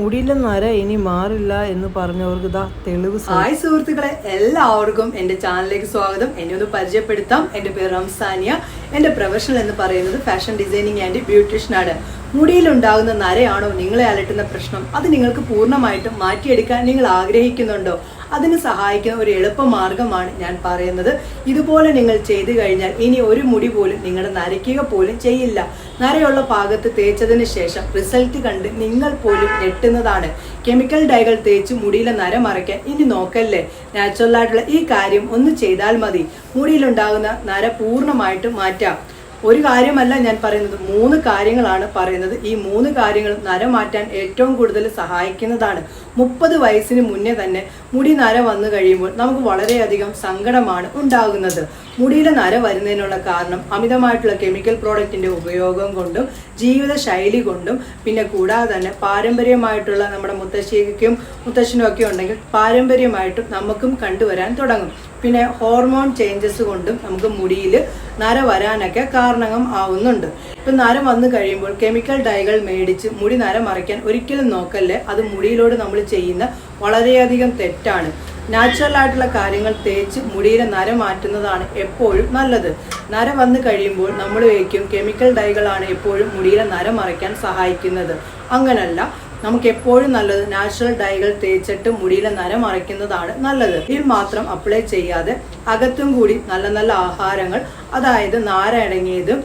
മുടിയിലെ നര ഇനി മാറില്ല എന്ന് പറഞ്ഞവർക്ക് ഇതാ തെളിവ് ഹായ് സുഹൃത്തുക്കളെ എല്ലാവർക്കും എന്റെ ചാനലിലേക്ക് സ്വാഗതം. എന്നെ ഒന്ന് പരിചയപ്പെടുത്താം. എന്റെ പേര് റംസാനിയ. എന്റെ പ്രൊഫഷണൽ എന്ന് പറയുന്നത് ഫാഷൻ ഡിസൈനിങ് ആൻഡ് ബ്യൂട്ടീഷ്യനാണ് മുടിയിലുണ്ടാകുന്ന നരയാണോ നിങ്ങളെ അലട്ടുന്ന പ്രശ്നം? അത് നിങ്ങൾക്ക് പൂർണമായിട്ടും മാറ്റിയെടുക്കാൻ നിങ്ങൾ ആഗ്രഹിക്കുന്നുണ്ടോ? അതിന് സഹായിക്കുന്ന ഒരു എളുപ്പ മാർഗമാണ് ഞാൻ പറയുന്നത്. ഇതുപോലെ നിങ്ങൾ ചെയ്തു കഴിഞ്ഞാൽ ഇനി ഒരു മുടി പോലും നിങ്ങളുടെ നരയ്ക്കുക പോലും ചെയ്യില്ല. നരയുള്ള ഭാഗത്ത് തേച്ചതിന് ശേഷം റിസൾട്ട് കണ്ട് നിങ്ങൾ പോലും ഞെട്ടുന്നതാണ്. കെമിക്കൽ ഡൈകൾ തേച്ച് മുടിയിലെ നര മറയ്ക്കാൻ ഇനി നോക്കല്ലേ? നാച്ചുറൽ ആയിട്ടുള്ള ഈ കാര്യം ഒന്ന് ചെയ്താൽ മതി. മുടിയിലുണ്ടാകുന്ന നര പൂർണമായിട്ട് മാറ്റാം. ഒരു കാര്യമല്ല ഞാൻ പറയുന്നത്. മൂന്ന് കാര്യങ്ങളാണ് പറയുന്നത്. ഈ മൂന്ന് കാര്യങ്ങളും നര മാറ്റാൻ ഏറ്റവും കൂടുതൽ സഹായിക്കുന്നതാണ്. മുപ്പത് വയസ്സിന് മുന്നേ തന്നെ മുടി നര വന്നു കഴിയുമ്പോൾ നമുക്ക് വളരെയധികം സങ്കടമാണ് ഉണ്ടാകുന്നത്. മുടിയിലെ നര വരുന്നതിനുള്ള കാരണം അമിതമായിട്ടുള്ള കെമിക്കൽ പ്രോഡക്റ്റിന്റെ ഉപയോഗം കൊണ്ടും ജീവിതശൈലി കൊണ്ടും പിന്നെ കൂടാതെ തന്നെ പാരമ്പര്യമായിട്ടുള്ള നമ്മുടെ മുത്തശ്ശിക്കും മുത്തശ്ശനും ഒക്കെ ഉണ്ടെങ്കിൽ പാരമ്പര്യമായിട്ടും നമുക്കും കണ്ടുവരാൻ തുടങ്ങും. പിന്നെ ഹോർമോൺ ചേഞ്ചസ് കൊണ്ടും നമുക്ക് മുടിയിൽ നര വരാനൊക്കെ കാരണങ്ങൾ ആവുന്നുണ്ട്. ഇപ്പം നര വന്നു കഴിയുമ്പോൾ കെമിക്കൽ ഡൈകൾ മേടിച്ച് മുടി നര മറയ്ക്കാൻ ഒരിക്കലും നോക്കല്ലേ? അത് മുടിയിലോട് നമ്മൾ ചെയ്യുന്ന വളരെയധികം തെറ്റാണ്. നാച്ചുറൽ ആയിട്ടുള്ള കാര്യങ്ങൾ തേച്ച് മുടിയിലെ നര മാറ്റുന്നതാണ് എപ്പോഴും നല്ലത്. നര വന്നു കഴിയുമ്പോൾ നമ്മൾ വയ്ക്കും കെമിക്കൽ ഡൈകളാണ് എപ്പോഴും മുടിയിലെ നര മറയ്ക്കാൻ സഹായിക്കുന്നത്. അങ്ങനല്ല നമുക്ക് എപ്പോഴും നല്ലത് നാച്ചുറൽ ഡൈകൾ തേച്ചിട്ട് മുടിയിലെ നര മറയ്ക്കുന്നതാണ് നല്ലത്. ഇതിൽ മാത്രം അപ്ലൈ ചെയ്യാതെ അകത്തും കൂടി നല്ല നല്ല ആഹാരങ്ങൾ അതായത് നാര അടങ്ങിയതും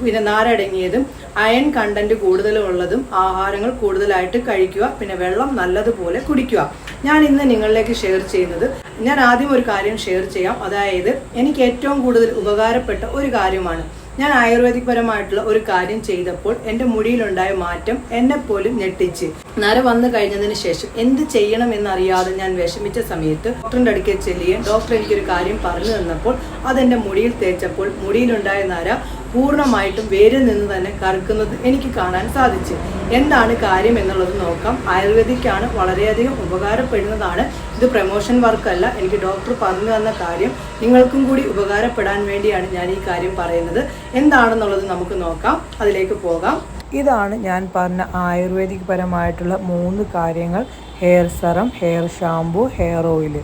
പിന്നെ നാരടങ്ങിയതും അയൺ കണ്ടന്റ് കൂടുതലുള്ളതും ആഹാരങ്ങൾ കൂടുതലായിട്ട് കഴിക്കുക പിന്നെ വെള്ളം നല്ലതുപോലെ കുടിക്കുക. ഞാൻ ഇന്ന് നിങ്ങളിലേക്ക് ഷെയർ ചെയ്യുന്നത് ഞാൻ ആദ്യം ഒരു കാര്യം ഷെയർ ചെയ്യാം. അതായത് എനിക്ക് ഏറ്റവും കൂടുതൽ ഉപകാരപ്പെട്ട ഒരു കാര്യമാണ്. ഞാൻ ആയുർവേദിക് പരമായിട്ടുള്ള ഒരു കാര്യം ചെയ്തപ്പോൾ എന്റെ മുടിയിലുണ്ടായ മാറ്റം എന്നെ പോലും ഞെട്ടിച്ച്. നര വന്നു കഴിഞ്ഞതിന് ശേഷം എന്ത് ചെയ്യണം എന്നറിയാതെ ഞാൻ വിഷമിച്ച സമയത്ത് ഡോക്ടറിന്റെ അടുക്കൽ ചെല്ലുകയും ഡോക്ടർ എനിക്കൊരു കാര്യം പറഞ്ഞു തന്നപ്പോൾ അതെന്റെ മുടിയിൽ തേച്ചപ്പോൾ മുടിയിലുണ്ടായ നര പൂർണമായിട്ടും വേരിൽ നിന്ന് തന്നെ കറുക്കുന്നത് എനിക്ക് കാണാൻ സാധിച്ചു. എന്താണ് കാര്യം എന്നുള്ളത് നോക്കാം. ആയുർവേദിക്കാണ് വളരെയധികം ഉപകാരപ്പെടുന്നതാണ്. ഇത് പ്രൊമോഷൻ വർക്കല്ല. എനിക്ക് ഡോക്ടർ പറഞ്ഞു തന്ന കാര്യം നിങ്ങൾക്കും കൂടി ഉപകാരപ്പെടാൻ വേണ്ടിയാണ് ഞാൻ ഈ കാര്യം പറയുന്നത്. എന്താണെന്നുള്ളത് നമുക്ക് നോക്കാം. അതിലേക്ക് പോകാം. ഇതാണ് ഞാൻ പറഞ്ഞ ആയുർവേദിക് പരമായിട്ടുള്ള മൂന്ന് കാര്യങ്ങൾ. Hair serum hair shampoo hair oil.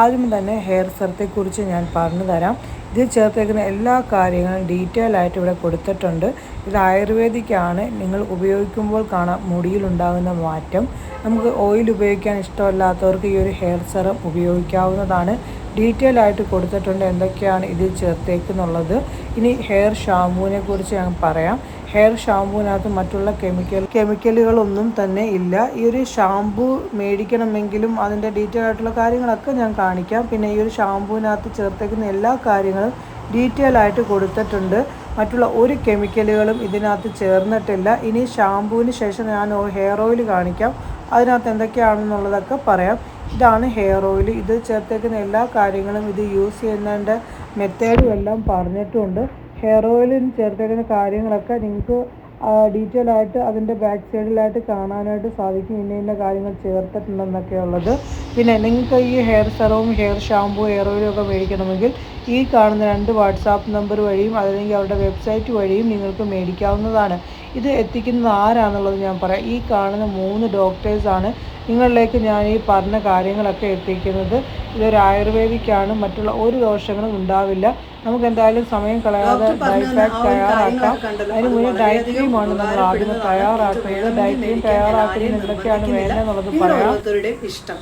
ആദ്യം തന്നെ ഹെയർ സെറത്തെക്കുറിച്ച് ഞാൻ പറഞ്ഞു തരാം. ഇതിൽ ചേർത്തേക്കുന്ന എല്ലാ കാര്യങ്ങളും ഡീറ്റെയിൽ ആയിട്ട് ഇവിടെ കൊടുത്തിട്ടുണ്ട്. ഇത് ആയുർവേദിക്കാണ്. നിങ്ങൾ ഉപയോഗിക്കുമ്പോൾ കാണാം മുടിയിലുണ്ടാകുന്ന മാറ്റം. നമുക്ക് ഓയിൽ ഉപയോഗിക്കാൻ ഇഷ്ടമല്ലാത്തവർക്ക് ഈ ഒരു ഹെയർ സെറം ഉപയോഗിക്കാവുന്നതാണ്. ഡീറ്റെയിൽ ആയിട്ട് കൊടുത്തിട്ടുണ്ട് എന്തൊക്കെയാണ് ഇതിൽ ചേർത്തേക്കുന്നുള്ളത്. ഇനി ഹെയർ ഷാംപൂവിനെ കുറിച്ച് ഞാൻ പറയാം. ഹെയർ ഷാമ്പൂവിനകത്ത് മറ്റുള്ള കെമിക്കൽ കെമിക്കലുകളൊന്നും തന്നെ ഇല്ല. ഈ ഒരു ഷാമ്പൂ മേടിക്കണമെങ്കിലും അതിന്റെ ഡീറ്റെയിൽ ആയിട്ടുള്ള കാര്യങ്ങളൊക്കെ ഞാൻ കാണിക്കാം. പിന്നെ ഈ ഒരു ഷാമ്പൂവിനകത്ത് ചേർത്തേക്കുന്ന എല്ലാ കാര്യങ്ങളും ഡീറ്റെയിൽ ആയിട്ട് കൊടുത്തിട്ടുണ്ട്. മറ്റുള്ള ഒരു കെമിക്കലുകളും ഇതിനകത്ത് ചേർന്നിട്ടില്ല. ഇനി ഷാമ്പൂവിന് ശേഷം ഞാൻ ഹെയർ ഓയിൽ കാണിക്കാം. അതിനകത്ത് എന്തൊക്കെയാണെന്നുള്ളതൊക്കെ പറയാം. ഇതാണ് ഹെയർ ഓയിൽ ഇത് ചേർത്തേക്കുന്ന എല്ലാ കാര്യങ്ങളും ഇത് യൂസ് ചെയ്യുന്നതിന്റെ മെത്തേഡും എല്ലാം പറഞ്ഞിട്ടുമുണ്ട് ഹെയർ ഓയിലിൽ ചേർത്തേക്കുന്ന കാര്യങ്ങളൊക്കെ നിങ്ങൾക്ക് ഡീറ്റെയിൽ ആയിട്ട് അതിന്റെ ബാക്ക് സൈഡിലായിട്ട് കാണാനായിട്ട് സാധിക്കും. ഇന്ന ഇന്ന കാര്യങ്ങൾ ചേർത്തിട്ടുണ്ടെന്നൊക്കെ ഉള്ളത്. പിന്നെ നിങ്ങൾക്ക് ഈ ഹെയർ സെറവും ഹെയർ ഷാമ്പൂ ഹെയർ ഓയിലും ഒക്കെ മേടിക്കണമെങ്കിൽ ഈ കാണുന്ന രണ്ട് വാട്സാപ്പ് നമ്പർ വഴിയും അല്ലെങ്കിൽ അവരുടെ വെബ്സൈറ്റ് വഴിയും നിങ്ങൾക്ക് മേടിക്കാവുന്നതാണ്. ഇത് എത്തിക്കുന്നത് ആരാണെന്നുള്ളത് ഞാൻ പറയാം. ഈ കാണുന്ന മൂന്ന് ഡോക്ടേഴ്സാണ് നിങ്ങളിലേക്ക് ഞാൻ ഈ പറഞ്ഞ കാര്യങ്ങളൊക്കെ എത്തിക്കുന്നത്. ഇതൊരു ആയുർവേദിക്കാണ്. മറ്റുള്ള ഒരു ദോഷങ്ങളും ഉണ്ടാവില്ല. നമുക്ക് എന്തായാലും സമയം കളയാതെ ഡയറ്റ് പാക്ക് തയ്യാറാക്കാം. അതിന് മുന്നേ ഡയറ്റ് ക്രീമാണ് നമ്മൾ ആദ്യം തയ്യാറാക്കുന്നത് ഡയറ്റ് ക്രീം തയ്യാറാക്കുന്നതിന് എന്തൊക്കെയാണ് വേണ്ടതെന്നുള്ളത് പറയാം. ഇഷ്ടം.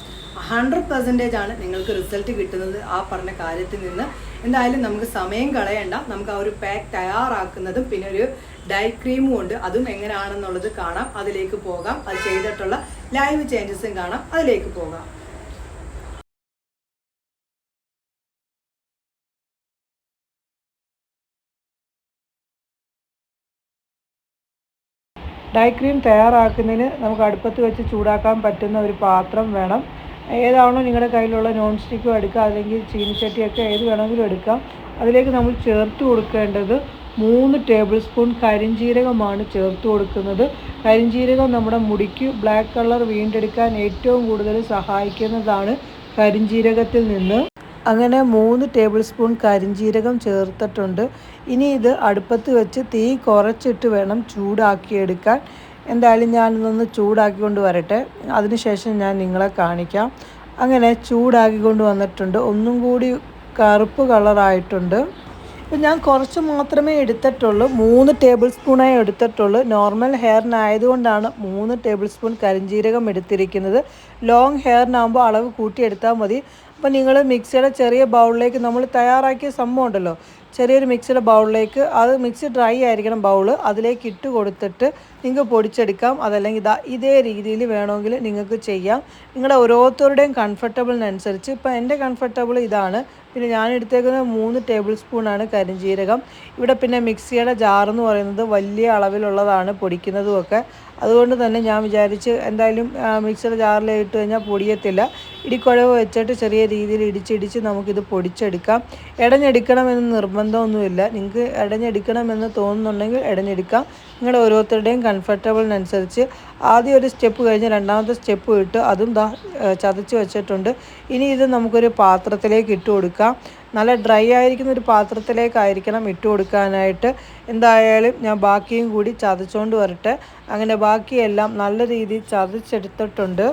ഹൺഡ്രഡ് പെർസെന്റേജ് ആണ് നിങ്ങൾക്ക് റിസൾട്ട് കിട്ടുന്നത് ആ പറഞ്ഞ കാര്യത്തിൽ നിന്ന്. എന്തായാലും നമുക്ക് സമയം കളയണ്ട. നമുക്ക് ആ ഒരു പാക്ക് തയ്യാറാക്കുന്നതും പിന്നെ ഒരു ഡൈ ക്രീമും ഉണ്ട്. അതും എങ്ങനെയാണെന്നുള്ളത് കാണാം. അതിലേക്ക് പോകാം. അത് ചെയ്തിട്ടുള്ള ലൈവ് ചേഞ്ചസും കാണാം. അതിലേക്ക് പോകാം. ഡൈ ക്രീം തയ്യാറാക്കുന്നതിന് നമുക്ക് അടുപ്പത്ത് വെച്ച് ചൂടാക്കാൻ പറ്റുന്ന ഒരു പാത്രം വേണം. ഏതാണോ നിങ്ങളുടെ കയ്യിലുള്ള നോൺ സ്റ്റിക്കോ എടുക്കുക അല്ലെങ്കിൽ ചീനിച്ചട്ടിയൊക്കെ ഏത് വേണമെങ്കിലും എടുക്കാം. അതിലേക്ക് നമ്മൾ ചേർത്ത് കൊടുക്കേണ്ടത് മൂന്ന് ടേബിൾ സ്പൂൺ കരിഞ്ജീരകമാണ് ചേർത്ത് കൊടുക്കുന്നത്. കരിഞ്ജീരകം നമ്മുടെ മുടിക്ക് ബ്ലാക്ക് കളർ വീണ്ടെടുക്കാൻ ഏറ്റവും കൂടുതൽ സഹായിക്കുന്നതാണ് കരിഞ്ജീരകത്തിൽ നിന്ന്. അങ്ങനെ മൂന്ന് ടേബിൾ സ്പൂൺ കരിഞ്ജീരകം ചേർത്തിട്ടുണ്ട്. ഇനി ഇത് അടുപ്പത്ത് വെച്ച് തീ കുറച്ചിട്ട് വേണം ചൂടാക്കിയെടുക്കാൻ. എന്തായാലും ഞാനിതൊന്ന് ചൂടാക്കിക്കൊണ്ട് വരട്ടെ. അതിനുശേഷം ഞാൻ നിങ്ങളെ കാണിക്കാം. അങ്ങനെ ചൂടാക്കിക്കൊണ്ട് വന്നിട്ടുണ്ട്. ഒന്നും കൂടി കറുപ്പ് കളറായിട്ടുണ്ട്. ഇപ്പം ഞാൻ കുറച്ച് മാത്രമേ എടുത്തിട്ടുള്ളൂ. മൂന്ന് ടേബിൾ സ്പൂണേ എടുത്തിട്ടുള്ളൂ. നോർമൽ ഹെയറിനായതുകൊണ്ടാണ് മൂന്ന് ടേബിൾ സ്പൂൺ കരിഞ്ജീരകം എടുത്തിരിക്കുന്നത്. ലോങ് ഹെയറിനാകുമ്പോൾ അളവ് കൂട്ടിയെടുത്താൽ മതി. അപ്പോൾ നിങ്ങൾ മിക്സിയുടെ ചെറിയ ബൗളിലേക്ക് നമ്മൾ തയ്യാറാക്കിയ സംഭവം ഉണ്ടല്ലോ. ചെറിയൊരു മിക്സിയുടെ ബൗളിലേക്ക് അത് മിക്സി ഡ്രൈ ആയിരിക്കണം ബൗൾ അതിലേക്ക് ഇട്ട് കൊടുത്തിട്ട് നിങ്ങൾക്ക് പൊടിച്ചെടുക്കാം. അതല്ലെങ്കിൽ ഇതാ ഇതേ രീതിയിൽ വേണമെങ്കിൽ നിങ്ങൾക്ക് ചെയ്യാം. നിങ്ങളുടെ ഓരോരുത്തരുടെയും കംഫർട്ടബിളിനനുസരിച്ച്. ഇപ്പോൾ എന്റെ കംഫർട്ടബിൾ ഇതാണ്. പിന്നെ ഞാൻ എടുത്തേക്കുന്നത് മൂന്ന് ടേബിൾ സ്പൂണാണ് കരിഞ്ജീരകം ഇവിടെ പിന്നെ മിക്സിയുടെ ജാറെന്ന് പറയുന്നത് വലിയ അളവിലുള്ളതാണ് പൊടിക്കുന്നതുമൊക്കെ. അതുകൊണ്ട് തന്നെ ഞാൻ വിചാരിച്ച് എന്തായാലും മിക്സിയുടെ ജാറിൽ ഇട്ട് കഴിഞ്ഞാൽ പൊടിയത്തില്ല. ഇടിക്കുഴവ് വെച്ചിട്ട് ചെറിയ രീതിയിൽ ഇടിച്ചിടിച്ച് നമുക്കിത് പൊടിച്ചെടുക്കാം. ഇടഞ്ഞെടുക്കണമെന്ന് നിർബന്ധമൊന്നുമില്ല നിങ്ങൾക്ക് ഇടഞ്ഞെടുക്കണമെന്ന് തോന്നുന്നുണ്ടെങ്കിൽ ഇടഞ്ഞെടുക്കാം നിങ്ങളുടെ ഓരോരുത്തരുടെയും കംഫർട്ടബിളിനനുസരിച്ച് ആദ്യം ഒരു സ്റ്റെപ്പ് കഴിഞ്ഞ് രണ്ടാമത്തെ സ്റ്റെപ്പ് ഇട്ട് അതും ദാ ചതച്ച് വെച്ചിട്ടുണ്ട്. ഇനി ഇത് നമുക്കൊരു പാത്രത്തിലേക്ക് ഇട്ട് കൊടുക്കാം. നല്ല ഡ്രൈ ആയിരിക്കുന്ന ഒരു പാത്രത്തിലേക്കായിരിക്കണം ഇട്ട് കൊടുക്കാനായിട്ട്. എന്തായാലും ഞാൻ ബാക്കിയും കൂടി ചതച്ചുകൊണ്ട് വരട്ടെ. അങ്ങനെ ബാക്കിയെല്ലാം നല്ല രീതിയിൽ ചതച്ചെടുത്തിട്ടുണ്ട്.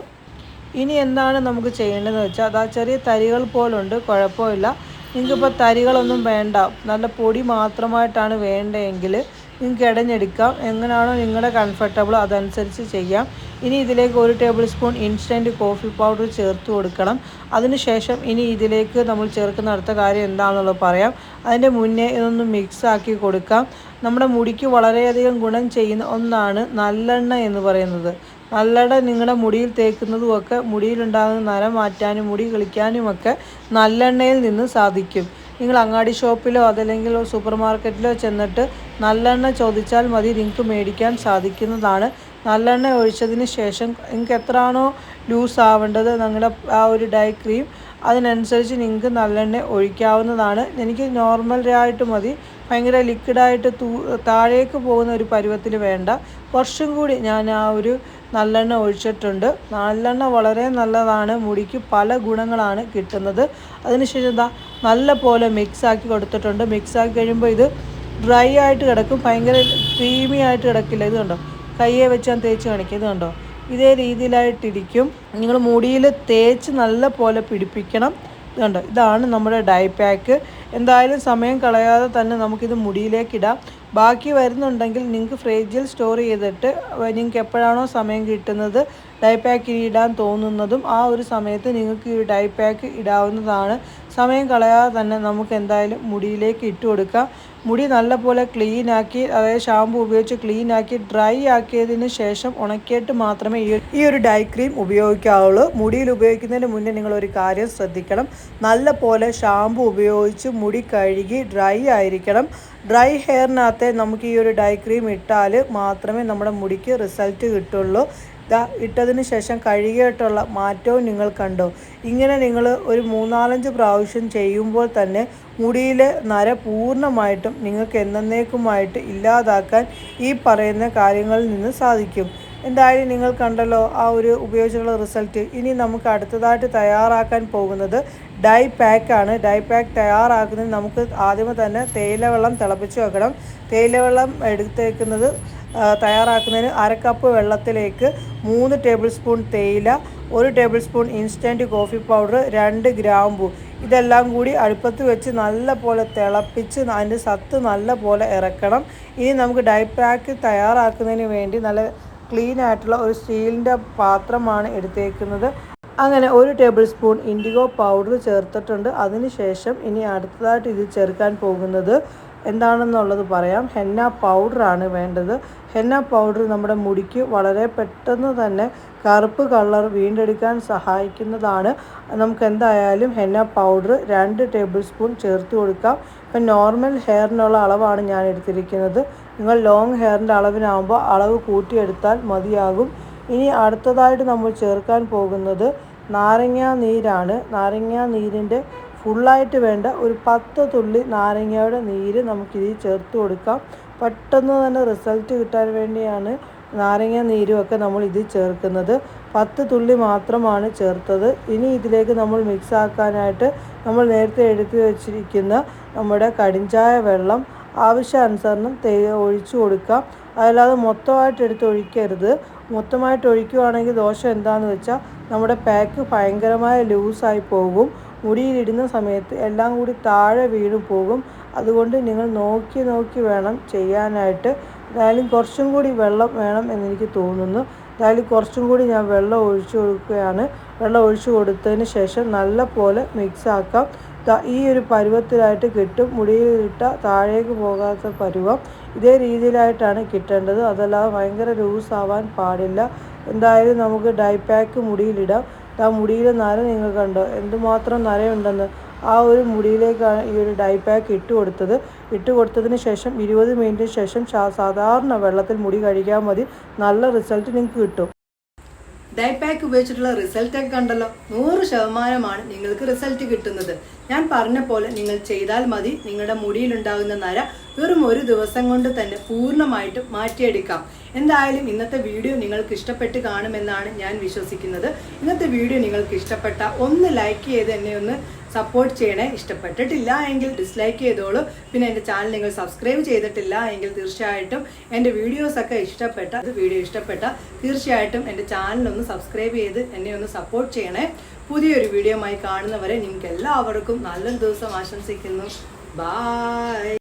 ഇനി എന്താണ് നമുക്ക് ചെയ്യേണ്ടതെന്ന് വെച്ചാൽ അതാ ചെറിയ തരികൾ പോലുണ്ട്. കുഴപ്പമില്ല. നിങ്ങൾക്കിപ്പോൾ തരികളൊന്നും വേണ്ട. നല്ല പൊടി മാത്രമായിട്ടാണ് വേണ്ടതെങ്കിൽ നിങ്ങൾക്ക് ഇടഞ്ഞെടുക്കാം. എങ്ങനെയാണോ നിങ്ങളുടെ കംഫർട്ടബിൾ അതനുസരിച്ച് ചെയ്യാം. ഇനി ഇതിലേക്ക് ഒരു tablespoon instant coffee powder ചേർത്ത് കൊടുക്കണം. അതിനുശേഷം ഇനി ഇതിലേക്ക് നമ്മൾ ചേർക്കുന്ന അടുത്ത കാര്യം എന്താണെന്നുള്ളത് പറയാം. അതിന്റെ മുന്നേ ഇതൊന്ന് മിക്സ് ആക്കി കൊടുക്കാം. നമ്മുടെ മുടിക്ക് വളരെയധികം ഗുണം ചെയ്യുന്ന ഒന്നാണ് നല്ലെണ്ണ എന്ന് പറയുന്നത്. നല്ലെണ്ണ നിങ്ങളുടെ മുടിയിൽ തേക്കുന്നതും ഒക്കെ മുടിയിലുണ്ടാകുന്ന നര മാറ്റാനും മുടി കളിക്കാനുമൊക്കെ നല്ലെണ്ണയിൽ നിന്ന് സാധിക്കും. നിങ്ങൾ അങ്ങാടി ഷോപ്പിലോ അതല്ലെങ്കിൽ സൂപ്പർ മാർക്കറ്റിലോ ചെന്നിട്ട് നല്ലെണ്ണ ചോദിച്ചാൽ മതി. നിങ്ങൾക്ക് മേടിക്കാൻ സാധിക്കുന്നതാണ്. നല്ലെണ്ണ ഒഴിച്ചതിന് ശേഷം നിങ്ങൾക്ക് എത്രയാണോ ലൂസ് ആവേണ്ടത്? നിങ്ങളുടെ ആ ഒരു ഡൈ ക്രീം അതിനനുസരിച്ച് നിങ്ങൾക്ക് നല്ലെണ്ണ ഒഴിക്കാവുന്നതാണ്. എനിക്ക് നോർമലായിട്ട് മതി. ഭയങ്കര ലിക്വിഡായിട്ട് താഴേക്ക് പോകുന്ന ഒരു പരുവത്തിൽ വേണ്ട. കുറച്ചും കൂടി ഞാൻ ആ ഒരു നല്ലെണ്ണ ഒഴിച്ചിട്ടുണ്ട്. നല്ലെണ്ണ വളരെ നല്ലതാണ്. മുടിക്ക് പല ഗുണങ്ങളാണ് കിട്ടുന്നത്. അതിനുശേഷം എന്താ നല്ല പോലെ മിക്സാക്കി കൊടുത്തിട്ടുണ്ട്. മിക്സാക്കി കഴിയുമ്പോൾ ഇത് ഡ്രൈ ആയിട്ട് കിടക്കും. ഭയങ്കര ക്രീമി ആയിട്ട് കിടക്കില്ല. ഇത് കണ്ടോ? കയ്യെ വെച്ച് ഞാൻ തേച്ച് കാണിക്കും. ഇത് കണ്ടോ? ഇതേ രീതിയിലായിട്ടിരിക്കും. നിങ്ങൾ മുടിയിൽ തേച്ച് നല്ല പോലെ പിടിപ്പിക്കണം. കണ്ടോ? ഇതാണ് നമ്മുടെ ഡൈ പാക്ക് എന്തായാലും സമയം കളയാതെ തന്നെ നമുക്കിത് മുടിയിലേക്ക് ഇടാം. ബാക്കി വരുന്നുണ്ടെങ്കിൽ നിങ്ങൾക്ക് ഫ്രിഡ്ജിൽ സ്റ്റോർ ചെയ്തിട്ട് നിങ്ങൾക്ക് എപ്പോഴാണോ സമയം കിട്ടുന്നത് ഡൈ ഇടാൻ തോന്നുന്നതും ആ ഒരു സമയത്ത് നിങ്ങൾക്ക് ഈ ഡൈ പാക്ക് ഇടാവുന്നതാണ്. സമയം കളയാതെ തന്നെ നമുക്ക് എന്തായാലും മുടിയിലേക്ക് ഇട്ട് കൊടുക്കാം. മുടി നല്ലപോലെ ക്ലീൻ ആക്കി അതായത് ഷാമ്പു ഉപയോഗിച്ച് ക്ലീൻ ആക്കി ഡ്രൈ ആക്കിയതിന് ശേഷം ഉണക്കിയിട്ട് മാത്രമേ ഈ ഈ ഒരു ഡൈ ക്രീം ഉപയോഗിക്കാവുള്ളൂ. മുടിയിൽ ഉപയോഗിക്കുന്നതിന് മുന്നേ നിങ്ങൾ ഒരു കാര്യം ശ്രദ്ധിക്കണം. നല്ല പോലെ ഷാമ്പു ഉപയോഗിച്ച് മുടി കഴുകി ഡ്രൈ ആയിരിക്കണം. ഡ്രൈ ഹെയറിനകത്തെ നമുക്ക് ഈ ഒരു ഡൈ ക്രീം ഇട്ടാൽ മാത്രമേ നമ്മുടെ മുടിക്ക് റിസൾട്ട് കിട്ടുള്ളൂ. ഇതാ ഇട്ടതിന് ശേഷം കഴുകിയിട്ടുള്ള മാറ്റവും നിങ്ങൾ കണ്ടോ? ഇങ്ങനെ നിങ്ങൾ ഒരു മൂന്നാലഞ്ച് പ്രാവശ്യം ചെയ്യുമ്പോൾ തന്നെ മുടിയിലെ നര പൂർണമായിട്ടും നിങ്ങൾക്ക് എന്നേക്കുമായിട്ട് ഇല്ലാതാക്കാൻ ഈ പറയുന്ന കാര്യങ്ങളിൽ നിന്ന് സാധിക്കും. എന്തായാലും നിങ്ങൾ കണ്ടല്ലോ ആ ഒരു ഉപയോഗിച്ചുള്ള റിസൾട്ട്. ഇനി നമുക്ക് അടുത്തതായിട്ട് തയ്യാറാക്കാൻ പോകുന്നത് ഡൈ പാക്കാണ് ഡൈ പാക്ക് തയ്യാറാക്കുന്നതിന് നമുക്ക് ആദ്യമേ തന്നെ തേയില വെള്ളം തിളപ്പിച്ച് വെക്കണം. തേയില വെള്ളം എടുത്തേക്കുന്നത് തയ്യാറാക്കുന്നതിന് അര കപ്പ് വെള്ളത്തിലേക്ക് മൂന്ന് ടേബിൾ സ്പൂൺ തേയില ഒരു tablespoon instant coffee powder രണ്ട് ഗ്രാമ്പു. ഇതെല്ലാം കൂടി അടുപ്പത്ത് വെച്ച് നല്ല പോലെ തിളപ്പിച്ച് അതിന്റെ സത്ത് നല്ല പോലെ ഇറക്കണം. ഇനി നമുക്ക് ഡൈ പാക്ക് തയ്യാറാക്കുന്നതിന് വേണ്ടി നല്ല ക്ലീൻ ആയിട്ടുള്ള ഒരു സ്റ്റീലിന്റെ പാത്രമാണ് എടുത്തേക്കുന്നത്. അങ്ങനെ ഒരു ടേബിൾ സ്പൂൺ ഇൻഡിഗോ പൗഡർ ചേർത്തിട്ടുണ്ട്. അതിനുശേഷം ഇനി അടുത്തതായിട്ട് ഇത് ചേർക്കാൻ പോകുന്നത് എന്താണെന്നുള്ളത് പറയാം. ഹെന്ന പൗഡറാണ് വേണ്ടത്. ഹെന്ന പൗഡർ നമ്മുടെ മുടിക്ക് വളരെ പെട്ടെന്ന് തന്നെ കറുപ്പ് കളർ വീണ്ടെടുക്കാൻ സഹായിക്കുന്നതാണ്. നമുക്ക് എന്തായാലും ഹെന്ന പൗഡർ രണ്ട് ടേബിൾ സ്പൂൺ ചേർത്ത് കൊടുക്കാം. ഇപ്പം നോർമൽ ഹെയറിനുള്ള അളവാണ് ഞാൻ എടുത്തിരിക്കുന്നത്. നിങ്ങൾ ലോങ് ഹെയറിന്റെ അളവിനാകുമ്പോൾ അളവ് കൂട്ടിയെടുത്താൽ മതിയാകും. ഇനി അടുത്തതായിട്ട് നമ്മൾ ചേർക്കാൻ പോകുന്നത് നാരങ്ങ നീരാണ്. നാരങ്ങ നീരിന്റെ ഫുള്ളായിട്ട് വേണ്ട ഒരു പത്ത് തുള്ളി നാരങ്ങയുടെ നീര് നമുക്കിതിൽ ചേർത്ത് കൊടുക്കാം. പെട്ടെന്ന് തന്നെ റിസൾട്ട് കിട്ടാൻ വേണ്ടിയാണ് നാരങ്ങ നീരുമൊക്കെ നമ്മൾ ഇതിൽ ചേർക്കുന്നത്. പത്ത് തുള്ളി മാത്രമാണ് ചേർത്തത്. ഇനി ഇതിലേക്ക് നമ്മൾ മിക്സ് ആക്കാനായിട്ട് നമ്മൾ നേരത്തെ എടുത്തു വച്ചിരിക്കുന്ന നമ്മുടെ കടിഞ്ചായ വെള്ളം ആവശ്യാനുസരണം തേ ഒഴിച്ചു കൊടുക്കാം. അതല്ലാതെ മൊത്തമായിട്ട് എടുത്ത് ഒഴിക്കരുത്. മൊത്തമായിട്ട് ഒഴിക്കുകയാണെങ്കിൽ ദോഷം എന്താണെന്ന് വെച്ചാൽ നമ്മുടെ പാക്ക് ഭയങ്കരമായ ലൂസായി പോകും. മുടിയിലിടുന്ന സമയത്ത് എല്ലാം കൂടി താഴെ വീണു പോകും. അതുകൊണ്ട് നിങ്ങൾ നോക്കി നോക്കി വേണം ചെയ്യാനായിട്ട്. എന്തായാലും കുറച്ചും കൂടി വെള്ളം വേണം എന്നെനിക്ക് തോന്നുന്നു. എന്തായാലും കുറച്ചും കൂടി ഞാൻ വെള്ളം ഒഴിച്ചു കൊടുക്കുകയാണ്. വെള്ളം ഒഴിച്ചു കൊടുത്തതിന് ശേഷം നല്ല പോലെ മിക്സ് ആക്കാം. ഈ ഒരു പരുവത്തിലായിട്ട് കിട്ടും. മുടിയിലിട്ട താഴേക്ക് പോകാത്ത പരുവം ഇതേ രീതിയിലായിട്ടാണ് കിട്ടേണ്ടത്. അതല്ലാതെ ഭയങ്കര ലൂസ് ആവാൻ പാടില്ല. എന്തായാലും നമുക്ക് ഡൈ പാക്ക് മുടിയിലിടാം. ആ മുടിയിലെ നര നിങ്ങൾ കണ്ടോ? എന്തുമാത്രം നരയുണ്ടെന്ന്. ആ ഒരു മുടിയിലേക്കാണ് ഈ ഒരു ഡൈ പാക്ക് ഇട്ട് കൊടുത്തത്. ഇട്ട് കൊടുത്തതിന് ശേഷം ഇരുപത് മിനിറ്റിന് ശേഷം സാധാരണ വെള്ളത്തിൽ മുടി കഴുകിയാൽ മതി. നല്ല റിസൾട്ട് നിങ്ങൾക്ക് കിട്ടും. ഡൈ പാക്ക് ഉപയോഗിച്ചിട്ടുള്ള റിസൾട്ട് ഒക്കെ കണ്ടല്ലോ. നൂറ് ശതമാനമാണ് നിങ്ങൾക്ക് റിസൾട്ട് കിട്ടുന്നത്. ഞാൻ പറഞ്ഞ പോലെ നിങ്ങൾ ചെയ്താൽ മതി. നിങ്ങളുടെ മുടിയിലുണ്ടാകുന്ന നര വെറും ഒരു ദിവസം കൊണ്ട് തന്നെ പൂർണമായിട്ട് മാറ്റിയെടുക്കാം. എന്തായാലും ഇന്നത്തെ വീഡിയോ നിങ്ങൾക്ക് ഇഷ്ടപ്പെട്ട് കാണുമെന്നാണ് ഞാൻ വിശ്വസിക്കുന്നത്. ഇന്നത്തെ വീഡിയോ നിങ്ങൾക്ക് ഇഷ്ടപ്പെട്ട ഒന്ന് ലൈക്ക് ചെയ്ത് എന്നെ ഒന്ന് സപ്പോർട്ട് ചെയ്യണേ ഇഷ്ടപ്പെട്ടിട്ടില്ല എങ്കിൽ ഡിസ്ലൈക്ക് ചെയ്തോളൂ. പിന്നെ എന്റെ ചാനൽ നിങ്ങൾ സബ്സ്ക്രൈബ് ചെയ്തിട്ടില്ല എങ്കിൽ തീർച്ചയായിട്ടും എന്റെ വീഡിയോസൊക്കെ ഇഷ്ടപ്പെട്ട വീഡിയോ ഇഷ്ടപ്പെട്ട തീർച്ചയായിട്ടും എന്റെ ചാനലൊന്ന് സബ്സ്ക്രൈബ് ചെയ്ത് എന്നെ ഒന്ന് സപ്പോർട്ട് ചെയ്യണേ. പുതിയൊരു വീഡിയോമായി കാണുന്നവരെ നിങ്ങൾക്ക് എല്ലാവർക്കും നല്ലൊരു ദിവസം ആശംസിക്കുന്നു. ബായ്